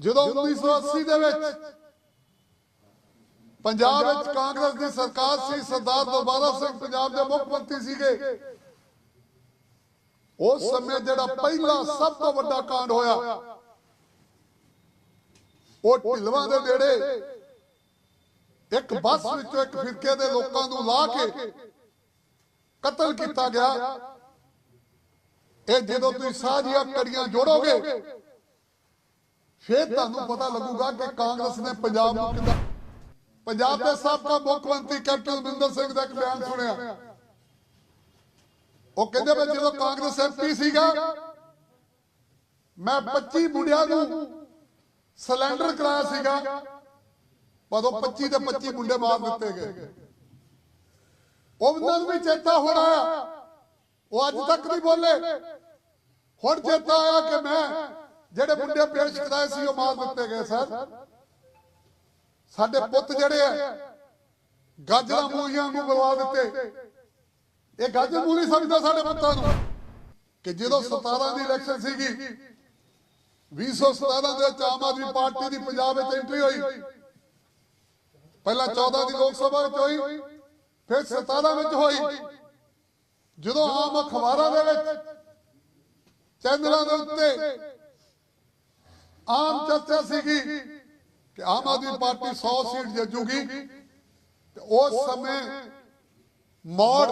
ਜਦੋਂ 1980 ਦੇ ਵਿੱਚ ਪੰਜਾਬ ਵਿੱਚ ਕਾਂਗਰਸ ਦੀ ਸਰਕਾਰ ਸੀ, ਸਰਦਾਰ ਦਲਬਾਰਾ ਸਿੰਘ ਪੰਜਾਬ ਦੇ ਮੁੱਖ ਮੰਤਰੀ ਸੀਗੇ। ਉਸ ਸਮੇਂ ਜਿਹੜਾ ਪਹਿਲਾ ਸਭ ਤੋਂ ਵੱਡਾ ਕਾਂਡ ਹੋਇਆ, ਉਹ ਢਿਲਵਾਂ ਦੇ ਨੇੜੇ ਇੱਕ ਬੱਸ ਵਿੱਚੋਂ ਇੱਕ ਫਿਰਕੇ ਦੇ ਲੋਕਾਂ ਨੂੰ ਲਾ ਕੇ ਕਤਲ ਕੀਤਾ ਗਿਆ। ਇਹ ਜਦੋਂ ਤੁਸੀਂ ਸਾਰੀਆਂ ਕੜੀਆਂ ਜੋੜੋਗੇ ਫਿਰ ਤੁਹਾਨੂੰ ਪਤਾ ਲੱਗੂਗਾ ਕਿ ਕਾਂਗਰਸ ਨੇ ਪੰਜਾਬ ਨੂੰ ਕਿੱਦਾਂ ਪੰਜਾਬ ਦੇ ਸਾਬਕਾ ਮੁੱਖ ਮੰਤਰੀ ਕੈਪਟਨ ਅਮਰਿੰਦਰ ਸਿੰਘ ਦਾ ਇੱਕ ਬਿਆਨ ਸੁਣਿਆ। ਉਹ ਕਹਿੰਦੇ ਵੀ ਜਦੋਂ ਕਾਂਗਰਸ ਐਮਪੀ ਸੀਗਾ, ਮੈਂ 25 ਮੁੰਡਿਆਂ ਨੂੰ ਸਿਲੰਡਰ ਕਰਾਇਆ ਸੀਗਾ ਪਦੋਂ 25 ਦੇ 25 ਮੁੰਡੇ ਮਾਰ ਦਿੱਤੇ ਗਏ। ਉਹਨਾਂ ਨੂੰ ਵੀ ਚੇਤਾ ਹੋ ਰਿਹਾ ਉਹ ਅੱਜ ਤੱਕ ਨਹੀਂ ਬੋਲੇ। ਹੁਣ ਚੇਤਾ ਆਇਆ ਕਿ ਮੈਂ ਜਿਹੜੇ ਮੁੰਡੇ ਪੇਸ਼ ਕਰਾਏ ਸੀ, ਉਹ ਮਾਰ ਦਿੱਤੇ ਗਏ ਸਰ। ਸਾਡੇ ਪੁੱਤ ਜਿਹੜੇ ਆ, ਗਾਜਰਾਂ ਮੂਲੀਆਂ ਨੂੰ ਬਲਵਾ ਦਿੱਤੇ। ਇਹ ਗਾਜਰ ਮੂਲੀ ਸਮਝਦਾ ਸਾਡੇ ਪੁੱਤਾਂ ਨੂੰ ਕਿ ਜਦੋਂ 17 ਦੀ ਇਲੈਕਸ਼ਨ ਸੀਗੀ 2017 ਦੇ ਵਿੱਚ ਆਮ ਆਦਮੀ ਪਾਰਟੀ ਦੀ ਪੰਜਾਬ ਵਿੱਚ ਐਂਟਰੀ ਹੋਈ। ਪਹਿਲਾਂ 14 ਦੀ ਲੋਕ ਸਭਾ ਵਿੱਚ ਹੋਈ, ਫਿਰ 17 ਵਿੱਚ ਹੋਈ। ਜਦੋਂ ਆਮ ਅਖਬਾਰਾਂ ਦੇ ਵਿੱਚ ਚੈਨਲਾਂ ਦੇ ਉੱਤੇ ਆਮ ਚਰਚਾ ਸੀਗੀ ਕਿ ਆਮ ਆਦਮੀ ਪਾਰਟੀ 100 ਸੀਟ ਜਿੱਤੂਗੀ ਤੇ ਉਸ ਸਮੇਂ ਮੋੜ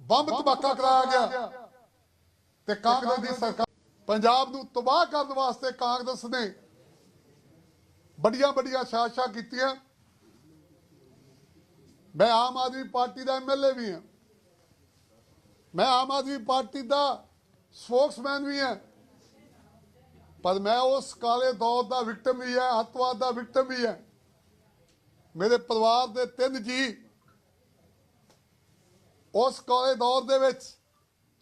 ਬੰਬ ਧਮਾਕਾ ਕਰਾਇਆ ਗਿਆ ਤੇ ਕਾਂਗਰਸ ਦੀ ਸਰਕਾਰ ਪੰਜਾਬ ਨੂੰ ਤਬਾਹ ਕਰਨ ਵਾਸਤੇ ਕਾਂਗਰਸ ਨੇ ਵੱਡੀਆਂ ਵੱਡੀਆਂ ਸਾਜ਼ਿਸ਼ਾਂ ਕੀਤੀਆਂ। ਮੈਂ ਆਮ ਆਦਮੀ ਪਾਰਟੀ ਦਾ ਐਮਐਲਏ ਵੀ ਹਾਂ। ਮੈਂ ਆਮ ਆਦਮੀ ਪਾਰਟੀ ਦਾ ਸਪੋਕਸਮੈਨ ਵੀ ਹਾਂ। ਪਰ ਮੈਂ ਉਸ ਕਾਲੇ ਦੌਰ ਦਾ ਵਿਕਟਮ ਵੀ ਹੈ, ਅੱਤਵਾਦ ਦਾ ਵਿਕਟਮ ਵੀ ਹੈ। ਮੇਰੇ ਪਰਿਵਾਰ ਦੇ ਤਿੰਨ ਜੀ ਉਸ ਕਾਲੇ ਦੌਰ ਦੇ ਵਿੱਚ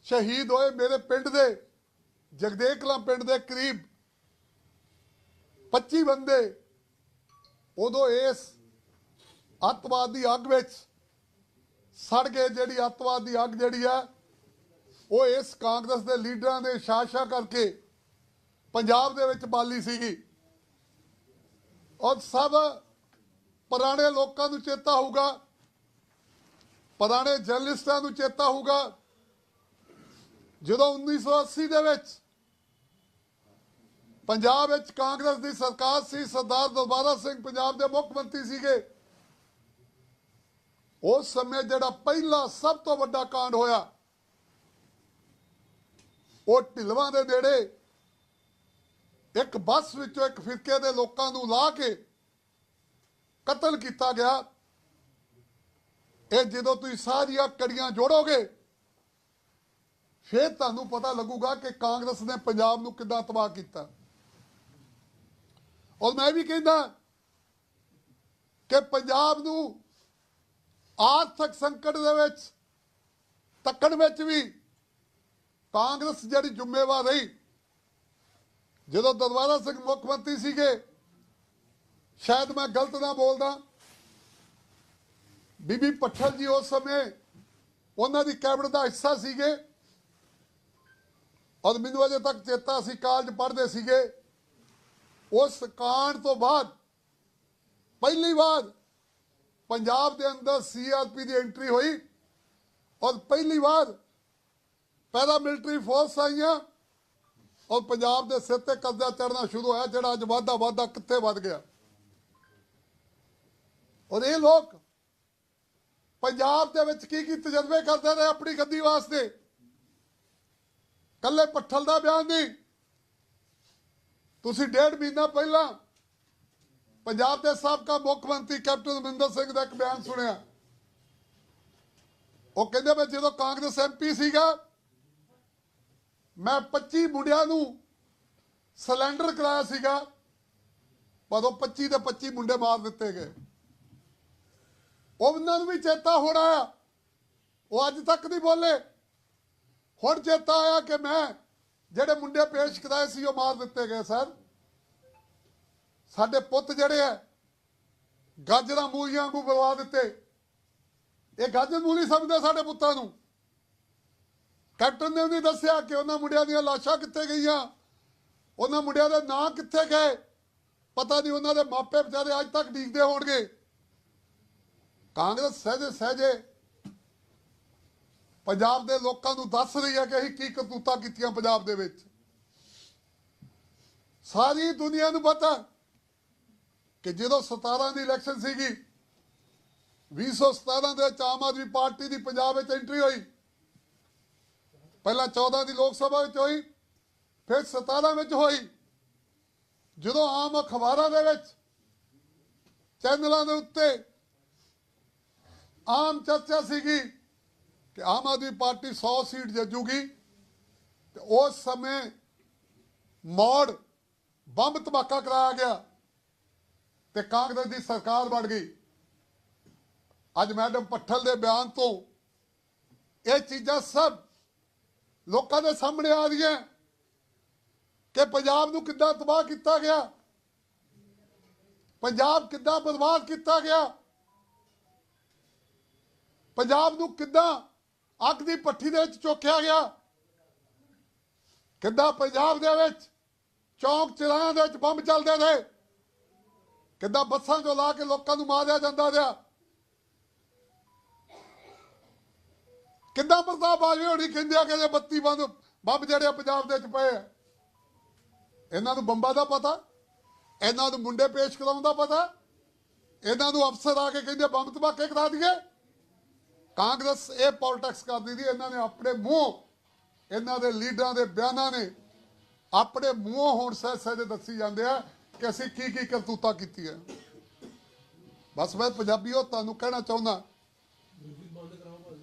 ਸ਼ਹੀਦ ਹੋਏ ਮੇਰੇ ਪਿੰਡ ਦੇ, ਜਗਦੇਕਲਾ ਪਿੰਡ ਦੇ ਕਰੀਬ 25 ਬੰਦੇ ਉਦੋਂ ਇਸ ਅੱਤਵਾਦ ਦੀ ਅੱਗ ਵਿੱਚ ਸੜ ਗਏ। ਜਿਹੜੀ ਅੱਤਵਾਦ ਦੀ ਅੱਗ ਜਿਹੜੀ ਆ, ਉਹ ਇਸ ਕਾਂਗਰਸ ਦੇ ਲੀਡਰਾਂ ਦੇ ਸ਼ਾਸਾ ਕਰਕੇ ਪੰਜਾਬ ਦੇ ਵਿੱਚ ਬਾਲੀ ਸੀਗੀ। ਔਰ ਸਭ ਪੁਰਾਣੇ ਲੋਕਾਂ ਨੂੰ ਚੇਤਾ ਹੋਊਗਾ। ਪੁਰਾਣੇ ਜਰਨਲਿਸਟਾਂ ਨੂੰ ਚੇਤਾ ਹੋਊਗਾ। ਜਦੋਂ 1980 ਦੇ ਵਿੱਚ ਪੰਜਾਬ ਵਿੱਚ ਕਾਂਗਰਸ ਦੀ ਸਰਕਾਰ ਸੀ, ਸਰਦਾਰ ਦਰਬਾਰਾ ਸਿੰਘ ਪੰਜਾਬ ਦੇ ਮੁੱਖ ਮੰਤਰੀ ਸੀਗੇ। ਉਸ ਸਮੇਂ ਜਿਹੜਾ ਪਹਿਲਾ ਸਭ ਤੋਂ ਵੱਡਾ ਕਾਂਡ ਹੋਇਆ, ਉਹ ਢਿਲਵਾਂ ਦੇ ਨੇੜੇ ਇੱਕ ਬੱਸ ਵਿੱਚੋਂ ਇੱਕ ਫਿਰਕੇ ਦੇ ਲੋਕਾਂ ਨੂੰ ਲਾ ਕੇ ਕਤਲ ਕੀਤਾ ਗਿਆ। ਇਹ ਜਦੋਂ ਤੁਸੀਂ ਸਾਰੀਆਂ ਕੜੀਆਂ ਜੋੜੋਗੇ, ਫਿਰ ਤੁਹਾਨੂੰ ਪਤਾ ਲੱਗੂਗਾ ਕਿ ਕਾਂਗਰਸ ਨੇ ਪੰਜਾਬ ਨੂੰ ਕਿੱਦਾਂ ਤਬਾਹ ਕੀਤਾ। ਔਰ ਮੈਂ ਵੀ ਕਹਿੰਦਾ ਕਿ ਪੰਜਾਬ ਨੂੰ ਆਰਥਿਕ ਸੰਕਟ ਦੇ ਵਿੱਚ, ਤੱਕਣ ਵਿੱਚ ਵੀ ਕਾਂਗਰਸ ਜਿਹੜੀ ਜ਼ਿੰਮੇਵਾਰ ਰਹੀ ਜਦੋਂ ਦਰਬਾਰਾ ਸਿੰਘ ਮੁੱਖ ਮੰਤਰੀ ਸੀਗੇ, ਸ਼ਾਇਦ ਮੈਂ ਗਲਤ ਨਾ ਬੋਲਦਾ, ਬੀਬੀ ਪੱਠਲ ਜੀ ਉਸ ਸਮੇਂ ਉਹਨਾਂ ਦੀ ਕੈਬਨਿਟ ਦਾ ਹਿੱਸਾ ਸੀਗੇ ਔਰ ਮੈਨੂੰ ਅਜੇ ਤੱਕ ਚੇਤਾ ਸੀ ਕਾਲਜ ਪੜ੍ਹਦੇ ਸੀਗੇ। ਉਸ ਕਾਂਡ ਤੋਂ ਬਾਅਦ ਪਹਿਲੀ ਵਾਰ ਪੰਜਾਬ ਦੇ ਅੰਦਰ ਸੀਆਰਪੀ ਦੀ ਐਂਟਰੀ ਹੋਈ ਔਰ ਪਹਿਲੀ ਵਾਰ ਪੈਰਾ ਮਿਲਟਰੀ ਫੋਰਸ ਆਈਆਂ। ਔਰ ਪੰਜਾਬ ਦੇ ਸਿਰ ਤੇ ਕਰਜ਼ਾ ਚੜਨਾ ਸ਼ੁਰੂ ਹੋਇਆ, ਜਿਹੜਾ ਅੱਜ ਵਾਧਾ ਵਾਧਾ ਕਿੱਥੇ ਵੱਧ ਗਿਆ? ਔਰ ਇਹ ਲੋਕ ਪੰਜਾਬ ਦੇ ਵਿੱਚ ਕੀ ਕੀ ਤਜਰਬੇ ਕਰਦੇ ਰਹੇ ਆਪਣੀ ਗੱਦੀ ਵਾਸਤੇ? ਕੱਲੇ ਪੱਠਲ ਦਾ ਬਿਆਨ ਨਹੀਂ। ਤੁਸੀਂ ਡੇਢ ਮਹੀਨਾ ਪਹਿਲਾਂ ਪੰਜਾਬ ਦੇ ਸਾਬਕਾ ਮੁੱਖ ਮੰਤਰੀ ਕੈਪਟਨ ਅਮਰਿੰਦਰ ਸਿੰਘ ਦਾ ਇੱਕ ਬਿਆਨ ਸੁਣਿਆ। ਉਹ ਕਹਿੰਦੇ ਮੈਂ ਜਦੋਂ ਕਾਂਗਰਸ ਐਮਪੀ ਸੀਗਾ ਮੈਂ 25 ਮੁੰਡਿਆਂ ਨੂੰ ਸਿਲੰਡਰ ਕਰਾਇਆ ਸੀਗਾ ਪਰ ਉਹ 25 ਦੇ 25 ਮੁੰਡੇ ਮਾਰ ਦਿੱਤੇ ਗਏ। ਉਹਨਾਂ ਨੂੰ ਵੀ ਚੇਤਾ ਹੋ ਰਿਹਾ ਉਹ ਅੱਜ ਤੱਕ ਨਹੀਂ ਬੋਲੇ। ਹੁਣ ਚੇਤਾ ਆਇਆ ਕਿ ਮੈਂ ਜਿਹੜੇ ਮੁੰਡੇ ਪੇਸ਼ ਕਰਾਏ ਸੀ, ਉਹ ਮਾਰ ਦਿੱਤੇ ਗਏ, ਸਰ। ਸਾਡੇ ਪੁੱਤ ਜਿਹੜੇ ਆ ਗਾਜਰਾਂ ਮੂਲੀਆਂ ਨੂੰ ਬਲਵਾ ਦਿੱਤੇ। ਇਹ ਗਾਜਰ ਮੂਲੀ ਸਮਝਦੇ ਸਾਡੇ ਪੁੱਤਾਂ ਨੂੰ? ਕੈਪਟਨ ਨੇ ਵੀ ਦੱਸਿਆ ਕਿ ਉਹਨਾਂ ਮੁੰਡਿਆਂ ਦੀਆਂ ਲਾਸ਼ਾਂ ਕਿੱਥੇ ਗਈਆਂ? ਉਹਨਾਂ ਮੁੰਡਿਆਂ ਦੇ ਨਾਂ ਕਿੱਥੇ ਗਏ? ਪਤਾ ਨਹੀਂ ਉਹਨਾਂ ਦੇ ਮਾਪੇ ਵਿਚਾਰੇ ਅੱਜ ਤੱਕ ਡੀਕਦੇ ਹੋਣਗੇ। ਕਾਂਗਰਸ ਸਹਿਜੇ ਸਹਿਜੇ ਪੰਜਾਬ ਦੇ ਲੋਕਾਂ ਨੂੰ ਦੱਸ ਰਹੀ ਹੈ ਕਿ ਅਸੀਂ ਕੀ ਕਰਤੂਤਾਂ ਕੀਤੀਆਂ ਪੰਜਾਬ ਦੇ ਵਿੱਚ। ਸਾਰੀ ਦੁਨੀਆ ਨੂੰ ਪਤਾ ਕਿ ਜਦੋਂ 17 ਦੀ ਇਲੈਕਸ਼ਨ ਸੀਗੀ 2017 ਦੇ ਵਿੱਚ ਆਮ ਆਦਮੀ ਪਾਰਟੀ ਦੀ ਪੰਜਾਬ ਵਿੱਚ ਐਂਟਰੀ ਹੋਈ ਪਹਿਲਾਂ 14 ਦੀ ਲੋਕ ਸਭਾ ਵਿੱਚ ਹੋਈ, ਫਿਰ 17 ਵਿੱਚ ਹੋਈ। ਜਦੋਂ ਆਮ ਅਖਬਾਰਾਂ ਦੇ ਵਿੱਚ, ਚੈਨਲਾਂ ਦੇ ਉੱਤੇ ਆਮ ਚਰਚਾ ਸੀਗੀ ਕਿ ਆਮ ਆਦਮੀ ਪਾਰਟੀ 100 ਸੀਟ ਜਿੱਤੂਗੀ ਤੇ ਉਸ ਸਮੇਂ ਮੌੜ ਬੰਬ ਧਮਾਕਾ ਕਰਾਇਆ ਗਿਆ ਤੇ ਕਾਂਗਰਸ ਦੀ ਸਰਕਾਰ ਬਣ ਗਈ। ਅੱਜ ਮੈਡਮ ਪੱਠਲ ਦੇ ਬਿਆਨ ਤੋਂ ਇਹ ਚੀਜ਼ਾਂ ਸਭ ਲੋਕਾਂ ਦੇ ਸਾਹਮਣੇ ਆ ਰਹੀਆਂ। ਕਿ ਪੰਜਾਬ ਨੂੰ ਕਿੱਦਾਂ ਤਬਾਹ ਕੀਤਾ ਗਿਆ? ਪੰਜਾਬ ਕਿੱਦਾਂ ਬਰਬਾਦ ਕੀਤਾ ਗਿਆ? ਪੰਜਾਬ ਨੂੰ ਕਿੱਦਾਂ ਅੱਗ ਦੀ ਪੱਠੀ ਦੇ ਵਿੱਚ ਚੋਕਿਆ ਗਿਆ? ਕਿੱਦਾਂ ਪੰਜਾਬ ਦੇ ਵਿੱਚ ਚੌਂਕ ਚਿਰਾਂ ਦੇ ਵਿੱਚ ਬੰਬ ਚੱਲਦੇ ਰਹੇ? ਕਿੱਦਾਂ ਬੱਸਾਂ ਚੋਂ ਲਾ ਕੇ ਲੋਕਾਂ ਨੂੰ ਮਾਰਿਆ ਜਾਂਦਾ ਰਿਹਾ? ਕਿੱਦਾਂ ਪ੍ਰਤਾਪ ਬਾਜਵੇ ਹੋਣੀ ਕਹਿੰਦੇ ਆ ਕਿ ਜੇ ਬੱਤੀ ਬੰਦ, ਬੰਬ ਜਿਹੜੇ ਪੰਜਾਬ ਦੇ ਵਿੱਚ ਪਏ ਆ। ਇਹਨਾਂ ਨੂੰ ਬੰਬਾਂ ਦਾ ਪਤਾ, ਇਹਨਾਂ ਨੂੰ ਮੁੰਡੇ ਪੇਸ਼ ਕਰਾਉਣ ਦਾ ਪਤਾ, ਇਹਨਾਂ ਨੂੰ ਅਫਸਰ ਆ ਕੇ ਕਹਿੰਦੇ ਬੰਬ ਧਮਾਕੇ ਕਰਾ ਦਈਏ। ਕਾਂਗਰਸ ਇਹ ਪੋਲਿਟਿਕਸ ਕਰਦੀ ਸੀ, ਇਹਨਾਂ ਨੇ ਆਪਣੇ ਮੂੰਹ, ਇਹਨਾਂ ਦੇ ਲੀਡਰਾਂ ਦੇ ਬਿਆਨਾਂ ਨੇ ਆਪਣੇ ਮੂੰਹੋਂ ਹੁਣ ਸਹਿ ਸਹਿਜ ਦੱਸੀ ਜਾਂਦੇ ਆ ਕਿ ਅਸੀਂ ਕੀ ਕੀ ਕਰਤੂਤਾਂ ਕੀਤੀਆਂ। ਬਸ ਮੈਂ ਪੰਜਾਬੀਓ ਤੁਹਾਨੂੰ ਕਹਿਣਾ ਚਾਹੁੰਦਾ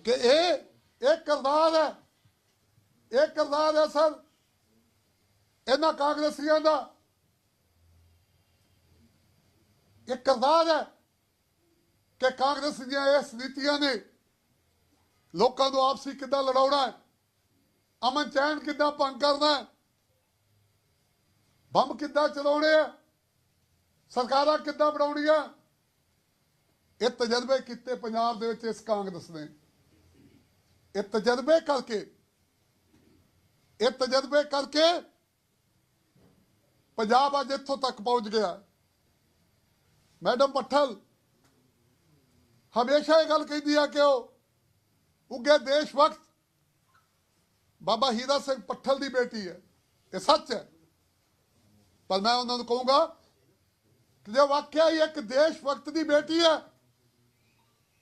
ਕਿ ਇਹ ਇਹ ਕਰਦਾਰ ਹੈ। ਇਹ ਕਰਦਾਰ ਹੈ ਸਰ। ਇਹਨਾਂ ਕਾਂਗਰਸੀਆਂ ਦਾ। ਇਹ ਕਰਦਾਰ ਹੈ ਕਿ ਕਾਂਗਰਸ ਦੀਆਂ ਇਸ ਨੀਤੀਆਂ ਨੇ ਲੋਕਾਂ ਨੂੰ ਆਪਸੀ ਕਿੱਦਾਂ ਲੜਾਉਣਾ ਹੈ? ਅਮਨ ਚੈਨ ਕਿੱਦਾਂ ਭੰਗ ਕਰਨਾ ਹੈ? ਬੰਬ ਕਿੱਦਾਂ ਚਲਾਉਣੇ ਆ? ਸਰਕਾਰਾਂ ਕਿੱਦਾਂ ਬਣਾਉਣੀਆਂ? ਇਹ ਤਜਰਬੇ ਕੀਤੇ ਪੰਜਾਬ ਦੇ ਵਿੱਚ ਇਸ ਕਾਂਗਰਸ ਨੇ। ਇਹ ਤਜਰਬੇ ਕਰਕੇ। ਇਹ ਤਜਰਬੇ ਕਰਕੇ ਪੰਜਾਬ ਅੱਜ ਇੱਥੋਂ ਤੱਕ ਪਹੁੰਚ ਗਿਆ। ਮੈਡਮ ਪੱਠਲ, ਹਮੇਸ਼ਾ ਇਹ ਗੱਲ ਕਹਿੰਦੀ ਆ ਕਿ ਉਹ ਉੱਗੇ ਦੇਸ਼ ਵਕਤ ਬਾਬਾ ਹੀਰਾ ਸਿੰਘ ਪੱਠਲ ਦੀ ਬੇਟੀ ਹੈ। ਇਹ ਸੱਚ ਹੈ। ਪਰ ਮੈਂ ਉਹਨਾਂ ਨੂੰ ਕਹੂੰਗਾ ਕਿ ਜੇ ਵਾਕਿਆ ਹੀ ਇੱਕ ਦੇਸ਼ ਵਕਤ ਦੀ ਬੇਟੀ ਹੈ,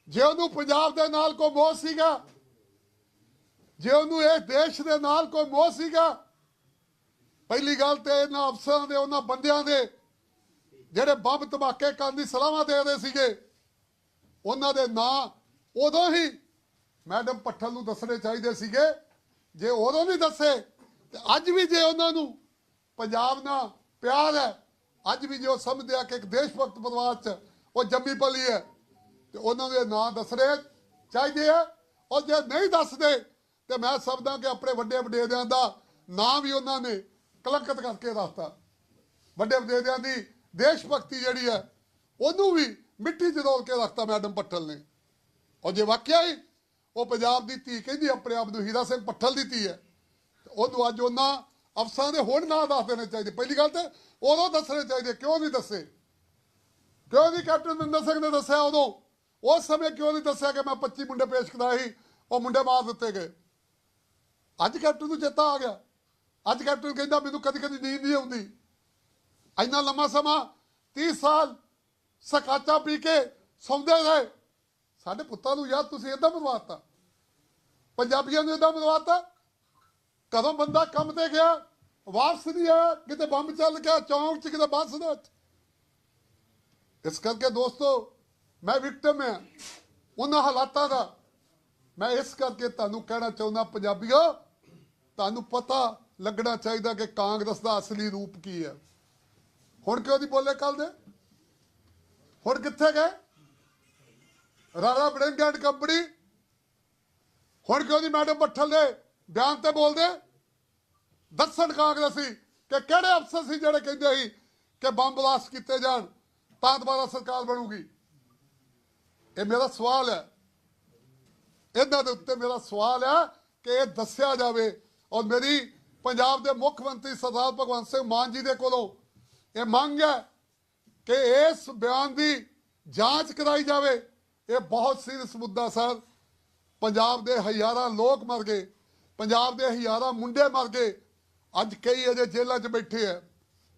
ਜੇ ਉਹਨੂੰ ਪੰਜਾਬ ਦੇ ਨਾਲ ਕੋਈ ਮੋਹ ਸੀਗਾ ਜੇ ਉਹਨੂੰ ਇਹ ਦੇਸ਼ ਦੇ ਨਾਲ ਕੋਈ ਮੋਹ ਸੀਗਾ, ਪਹਿਲੀ ਗੱਲ ਤੇ ਇਹਨਾਂ ਅਫਸਰਾਂ ਦੇ, ਉਹਨਾਂ ਬੰਦਿਆਂ ਦੇ ਜਿਹੜੇ ਬੰਬ ਧਮਾਕੇ ਕਰਨ ਦੀ ਸਲਾਹਾਂ ਦੇ ਰਹੇ ਸੀਗੇ, ਉਹਨਾਂ ਦੇ ਨਾਂ ਉਦੋਂ ਹੀ ਮੈਡਮ ਪੱਠਲ ਨੂੰ ਦੱਸਣੇ ਚਾਹੀਦੇ ਸੀਗੇ। ਜੇ ਉਦੋਂ ਨਹੀਂ ਦੱਸੇ, ਤੇ ਅੱਜ ਵੀ ਜੇ ਉਹਨਾਂ ਨੂੰ ਪੰਜਾਬ ਨਾਲ ਪਿਆਰ ਹੈ, ਅੱਜ ਵੀ ਜੇ ਉਹ ਸਮਝਦੇ ਆ ਕਿ ਇੱਕ ਦੇਸ਼ ਭਗਤ ਪਰਿਵਾਰ ਚ ਉਹ ਜੰਮੀ ਪਲੀ ਹੈ, ਤੇ ਉਹਨਾਂ ਦੇ ਨਾਂ ਦੱਸਣੇ ਚਾਹੀਦੇ ਆ। ਔਰ ਜੇ ਨਹੀਂ ਦੱਸਦੇ ਤੇ ਮੈਂ ਸਮਝਦਾ ਕਿ ਆਪਣੇ ਵੱਡੇ ਵਡੇਰਿਆਂ ਦਾ ਨਾਂ ਵੀ ਉਹਨਾਂ ਨੇ ਕਲੰਕਤ ਕਰਕੇ ਦੱਸਤਾ। ਵੱਡੇ ਵਡੇਰਿਆਂ ਦੀ ਦੇਸ਼ ਭਗਤੀ ਜਿਹੜੀ ਹੈ, ਉਹਨੂੰ ਵੀ ਮਿੱਟੀ 'ਚ ਰੋਲ ਕੇ ਰੱਖਤਾ ਮੈਡਮ ਪੱਠਲ ਨੇ। ਔਰ ਜੇ ਵਾਕਿਆ ਹੀ ਉਹ ਪੰਜਾਬ ਦੀ ਧੀ ਕਹਿੰਦੀ, ਆਪਣੇ ਆਪ ਨੂੰ ਹੀਰਾ ਸਿੰਘ ਪੱਠਲ ਦੀ ਧੀ ਹੈ ਉਹਨੂੰ ਅੱਜ ਉਹਨਾਂ ਅਫਸਰਾਂ ਦੇ ਹੁਣ ਨਾਂ ਦੱਸ ਦੇਣੇ ਚਾਹੀਦੇ। ਪਹਿਲੀ ਗੱਲ ਤੇ ਉਦੋਂ ਦੱਸਣੇ ਚਾਹੀਦੇ, ਕਿਉਂ ਨਹੀਂ ਦੱਸੇ? ਕਿਉਂ ਨਹੀਂ ਕੈਪਟਨ ਮਨਿੰਦਰ ਸਿੰਘ ਨੇ ਦੱਸਿਆ ਉਦੋਂ ਉਸ ਸਮੇਂ ਕਿਉਂ ਨਹੀਂ ਦੱਸਿਆ ਕਿ ਮੈਂ 25 ਮੁੰਡੇ ਪੇਸ਼ ਕਰਾਏ ਸੀ, ਉਹ ਮੁੰਡੇ ਮਾਰ ਦਿੱਤੇ ਗਏ। ਅੱਜ ਕੈਪਟਨ ਨੂੰ ਚੇਤਾ ਆ ਗਿਆ। ਅੱਜ ਕੈਪਟਨ ਕਹਿੰਦਾ ਮੈਨੂੰ ਕਦੀ ਕਦੀ ਨੀਂਦ ਨਹੀਂ ਆਉਂਦੀ। ਇੰਨਾ ਲੰਮਾ ਸਮਾਂ 30 ਸਾਲ ਸਕਾਚਾ ਪੀ ਕੇ ਸੌਂਦੇ ਰਹੇ। ਸਾਡੇ ਪੁੱਤਾਂ ਨੂੰ ਯਾਰ ਤੁਸੀਂ ਇਦਾਂ ਮਰਵਾਤਾ। ਪੰਜਾਬੀਆਂ ਨੂੰ ਇਦਾਂ ਮਰਵਾਤਾ। ਕਦੋਂ ਬੰਦਾ ਕੰਮ ਤੇ ਗਿਆ, ਵਾਪਸ ਨਹੀਂ ਆਇਆ, ਕਿਤੇ ਬੰਬ ਚੱਲ ਗਿਆ, ਚੌਂਕ 'ਚ, ਕਿਤੇ ਬੱਸ ਦੇ ਵਿੱਚ। ਇਸ ਕਰਕੇ ਦੋਸਤੋ, ਮੈਂ ਵਿਕਟਮ ਹਾਂ। ਉਹਨਾਂ ਹਾਲਾਤਾਂ ਦਾ ਮੈਂ ਇਸ ਕਰਕੇ ਤੁਹਾਨੂੰ ਕਹਿਣਾ ਚਾਹੁੰਦਾ, ਪੰਜਾਬੀਓ ਤੁਹਾਨੂੰ ਪਤਾ ਲੱਗਣਾ ਚਾਹੀਦਾ ਕਿ ਕਾਂਗਰਸ ਦਾ ਅਸਲੀ ਰੂਪ ਕੀ ਹੈ। ਹੁਣ ਕਿਉਂ ਨਹੀਂ ਬੋਲੇ ਕੱਲ ਦੇ? ਹੁਣ ਕਿੱਥੇ ਗਏ? Rana Bading and company. ਹੁਣ ਕਿਉਂ ਨਹੀਂ ਮੈਡਮ ਬੱਠਲ ਦੇ ਬਿਆਨ ਤੇ ਬੋਲਦੇ? ਦੱਸਣ ਕਾਂਗਰਸੀ ਕਿ ਕਿਹੜੇ ਅਫਸਰ ਸੀ ਜਿਹੜੇ ਕਹਿੰਦੇ ਸੀ ਕਿ ਬੰਬ ਬਲਾਸਟ ਕੀਤੇ ਜਾਣ, ਤਾਂ ਦੁਬਾਰਾ ਸਰਕਾਰ ਬਣੂਗੀ? ਇਹ ਮੇਰਾ ਸਵਾਲ ਹੈ। ਇਹਨਾਂ ਦੇ ਉੱਤੇ ਮੇਰਾ ਸਵਾਲ ਹੈ ਕਿ ਇਹ ਦੱਸਿਆ ਜਾਵੇ ਔਰ ਮੇਰੀ ਪੰਜਾਬ ਦੇ ਮੁੱਖ ਮੰਤਰੀ ਸਰਦਾਰ ਭਗਵੰਤ ਸਿੰਘ ਮਾਨ ਜੀ ਦੇ ਕੋਲੋਂ ਇਹ ਮੰਗ ਹੈ ਕਿ ਇਸ ਬਿਆਨ ਦੀ ਜਾਂਚ ਕਰਾਈ ਜਾਵੇ। ਇਹ ਬਹੁਤ ਸੀਰੀਅਸ ਮੁੱਦਾ ਸਰ। ਪੰਜਾਬ ਦੇ ਹਜ਼ਾਰਾਂ ਲੋਕ ਮਰ ਗਏ। ਪੰਜਾਬ ਦੇ ਹਜ਼ਾਰਾਂ ਮੁੰਡੇ ਮਰ ਗਏ। ਅੱਜ ਕਈ ਅਜੇ ਜੇਲ੍ਹਾਂ 'ਚ ਬੈਠੇ ਆ।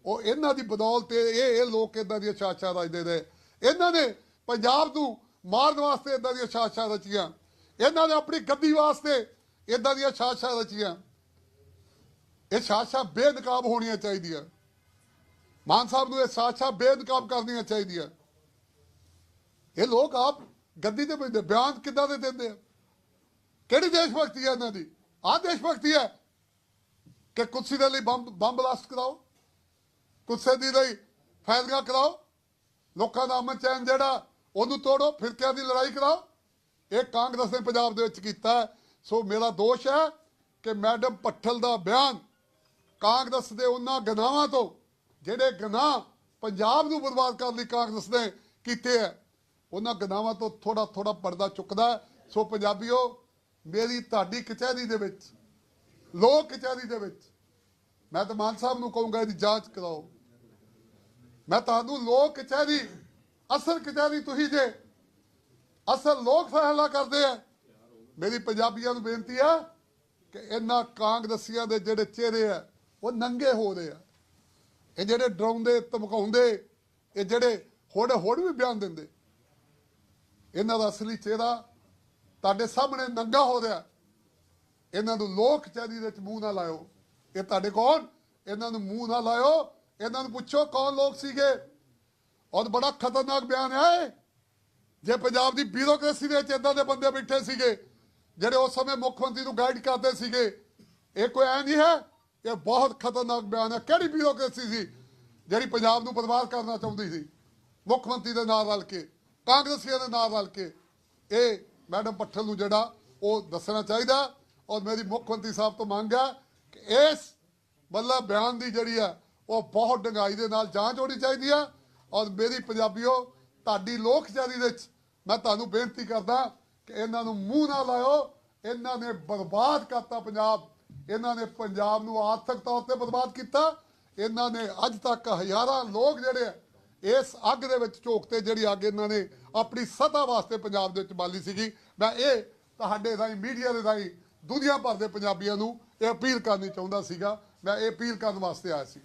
ਉਹ ਇਹਨਾਂ ਦੀ ਬਦੌਲਤ ਇਹ ਇਹ ਲੋਕ ਇਦਾਂ ਦੀਆਂ ਸਾਜ਼ਿਸ਼ਾਂ ਰਚਦੇ ਨੇ। ਇਹਨਾਂ ਨੇ ਪੰਜਾਬ ਨੂੰ ਮਾਰਨ ਵਾਸਤੇ ਇਦਾਂ ਦੀਆਂ ਸਾਜ਼ਿਸ਼ਾਂ ਰਚੀਆਂ। ਇਹਨਾਂ ਨੇ ਆਪਣੀ ਗੱਦੀ ਵਾਸਤੇ ਇਦਾਂ ਦੀਆਂ ਸਾਜ਼ਿਸ਼ਾਂ ਰਚੀਆਂ। ਇਹ ਸਾਜ਼ਿਸ਼ਾਂ ਬੇਨਕਾਬ ਹੋਣੀਆਂ ਚਾਹੀਦੀਆਂ। ਮਾਨ ਸਾਹਿਬ ਨੂੰ ਇਹ ਸਾਜ਼ਿਸ਼ਾਂ ਬੇਨਕਾਬ ਕਰਨੀਆਂ ਚਾਹੀਦੀਆਂ। ਇਹ ਲੋਕ ਆਪ ਗੱਦੀ ਤੇ ਬੈਠੇ, ਬਿਆਨ ਕਿੱਦਾਂ ਦੇ ਦਿੰਦੇ ਆ? ਕਿਹੜੀ ਦੇਸ਼ ਭਗਤੀ ਹੈ ਇਹਨਾਂ ਦੀ? ਆਹ ਦੇਸ਼ ਭਗਤੀ ਹੈ ਕਿ ਕੁਰਸੀ ਦੇ ਲਈ ਬੰਬ ਬੰਬ ਬਲਾਸਟ ਕਰਾਓ। ਕੁਰਸੀ ਦੀ ਲਈ ਫੈਸਲਾ ਕਰਾਓ। ਲੋਕਾਂ ਦਾ ਅਮਨ ਚੈਨ ਜਿਹੜਾ, ਉਹਨੂੰ ਤੋੜੋ, ਫਿਰਕਿਆਂ ਦੀ ਲੜਾਈ ਕਰਾਓ। ਇਹ ਕਾਂਗਰਸ ਨੇ ਪੰਜਾਬ ਦੇ ਵਿੱਚ ਕੀਤਾ। ਹੈ। ਸੋ ਮੇਰਾ ਦੋਸ਼ ਹੈ ਕਿ ਮੈਡਮ ਪੱਠਲ ਦਾ ਬਿਆਨ ਕਾਂਗਰਸ ਦੇ ਉਹਨਾਂ ਗਨਾਵਾਂ ਤੋਂ, ਜਿਹੜੇ ਗਨਾਹ ਪੰਜਾਬ ਨੂੰ ਬਰਬਾਦ ਕਰਨ ਲਈ ਕਾਂਗਰਸ ਨੇ ਕੀਤੇ ਹੈ ਉਹਨਾਂ ਗਨਾਵਾਂ ਤੋਂ ਥੋੜਾ ਥੋੜਾ ਪਰਦਾ ਚੁੱਕਦਾ ਹੈ। ਸੋ ਪੰਜਾਬੀਓ, ਮੇਰੀ ਤੁਹਾਡੀ ਕਚਹਿਰੀ ਦੇ ਵਿੱਚ, ਲੋਕ ਕਚਹਿਰੀ ਦੇ ਵਿੱਚ, ਮੈਂ ਤਾਂ ਮਾਨ ਸਾਹਿਬ ਨੂੰ ਕਹੂੰਗਾ ਇਹਦੀ ਜਾਂਚ ਕਰਾਓ ਮੈਂ ਤੁਹਾਨੂੰ ਲੋਕ ਕਚਹਿਰੀ, ਅਸਲ ਕਚਹਿਰੀ ਤੁਸੀਂ ਜੇ ਅਸਲ ਲੋਕ ਫੈਸਲਾ ਕਰਦੇ ਆ, ਮੇਰੀ ਪੰਜਾਬੀਆਂ ਨੂੰ ਬੇਨਤੀ ਆ ਕਿ ਇਹਨਾਂ ਕਾਂਗਰਸੀਆਂ ਦੇ ਜਿਹੜੇ ਚਿਹਰੇ ਆ ਉਹ ਨੰਗੇ ਹੋ ਰਹੇ ਆ। ਇਹ ਜਿਹੜੇ ਡਰਾਉਂਦੇ ਧਮਕਾਉਂਦੇ ਇਹ ਜਿਹੜੇ ਹੋੜ ਹੋੜ ਵੀ ਬਿਆਨ ਦਿੰਦੇ। ਇਹਨਾਂ ਦਾ ਅਸਲੀ ਚਿਹਰਾ ਤੁਹਾਡੇ ਸਾਹਮਣੇ ਨੰਗਾ ਹੋ ਰਿਹਾ ਇਹਨਾਂ ਨੂੰ ਲੋਕ ਕਚਹਿਰੀ ਦੇ ਮੂੰਹ ਨਾ ਲਾਇਓ। ਇਹ ਤੁਹਾਡੇ ਕੌਣ? ਇਹਨਾਂ ਨੂੰ ਮੂੰਹ ਨਾ ਲਾਇਓ। ਇਹਨਾਂ ਨੂੰ ਪੁੱਛੋ ਕੌਣ ਲੋਕ ਸੀਗੇ? ਔਰ ਬੜਾ ਖਤਰਨਾਕ ਬਿਆਨ ਹੈ ਜੇ ਪੰਜਾਬ ਦੀ ਬਿਊਰੋਕ੍ਰੇਸੀ ਦੇ ਵਿੱਚ ਇਦਾਂ ਦੇ ਬੰਦੇ ਬੈਠੇ ਸੀਗੇ, ਜਿਹੜੇ ਉਸ ਸਮੇਂ ਮੁੱਖ ਮੰਤਰੀ ਨੂੰ ਗਾਈਡ ਕਰਦੇ ਸੀਗੇ, ਇਹ ਕੋਈ ਐ ਨਹੀਂ ਹੈ? ਇਹ ਬਹੁਤ ਖਤਰਨਾਕ ਬਿਆਨ ਹੈ। ਕਿਹੜੀ ਬਿਊਰੋਕ੍ਰੇਸੀ ਸੀ ਜਿਹੜੀ ਪੰਜਾਬ ਨੂੰ ਬਰਬਾਦ ਕਰਨਾ ਚਾਹੁੰਦੀ ਸੀ? ਮੁੱਖ ਮੰਤਰੀ ਦੇ ਨਾਲ ਰਲ ਕੇ, ਕਾਂਗਰਸੀਆਂ ਦੇ ਨਾਲ ਰਲ ਕੇ। ਇਹ ਮੈਡਮ ਪੱਠਲ ਨੂੰ ਜਿਹੜਾ ਉਹ ਦੱਸਣਾ ਚਾਹੀਦਾ ਔਰ ਮੇਰੀ ਮੁੱਖ ਮੰਤਰੀ ਸਾਹਿਬ ਤੋਂ ਮੰਗ ਹੈ ਕਿ ਇਸ ਮਤਲਬ ਬਿਆਨ ਦੀ ਜਿਹੜੀ ਹੈ, ਉਹ ਬਹੁਤ ਡੰਗਾਈ ਦੇ ਨਾਲ ਜਾਂਚ ਹੋਣੀ ਚਾਹੀਦੀ ਹੈ। ਔਰ ਮੇਰੀ ਪੰਜਾਬੀਓ, ਤੁਹਾਡੀ ਲੋਕ ਜਾਰੀ ਵਿੱਚ ਮੈਂ ਤੁਹਾਨੂੰ ਬੇਨਤੀ ਕਰਦਾ ਕਿ ਇਹਨਾਂ ਨੂੰ ਮੂੰਹ ਨਾ ਲਾਇਓ। ਇਹਨਾਂ ਨੇ ਬਰਬਾਦ ਕਰਤਾ ਪੰਜਾਬ। ਇਹਨਾਂ ਨੇ ਪੰਜਾਬ ਨੂੰ ਆਰਥਿਕ ਤੌਰ ਤੇ ਬਰਬਾਦ ਕੀਤਾ। ਇਹਨਾਂ ਨੇ ਅੱਜ ਤੱਕ ਹਜ਼ਾਰਾਂ ਲੋਕ ਜਿਹੜੇ ਆ, ਇਸ ਅੱਗ ਦੇ ਵਿੱਚ ਝੋਕਤੇ ਜਿਹੜੀ ਅੱਗ ਇਹਨਾਂ ਨੇ ਆਪਣੀ ਸਤਾ ਵਾਸਤੇ ਪੰਜਾਬ ਦੇ ਵਿੱਚ ਬਾਲੀ ਸੀਗੀ। ਮੈਂ ਇਹ ਤੁਹਾਡੇ ਰਾਹੀਂ ਮੀਡੀਆ ਦੇ ਰਾਹੀਂ ਦੁਨੀਆ ਭਰ ਦੇ ਪੰਜਾਬੀਆਂ ਨੂੰ ਇਹ ਅਪੀਲ ਕਰਨੀ ਚਾਹੁੰਦਾ ਸੀਗਾ। ਮੈਂ ਇਹ ਅਪੀਲ ਕਰਨ ਵਾਸਤੇ ਆਇਆ ਸੀ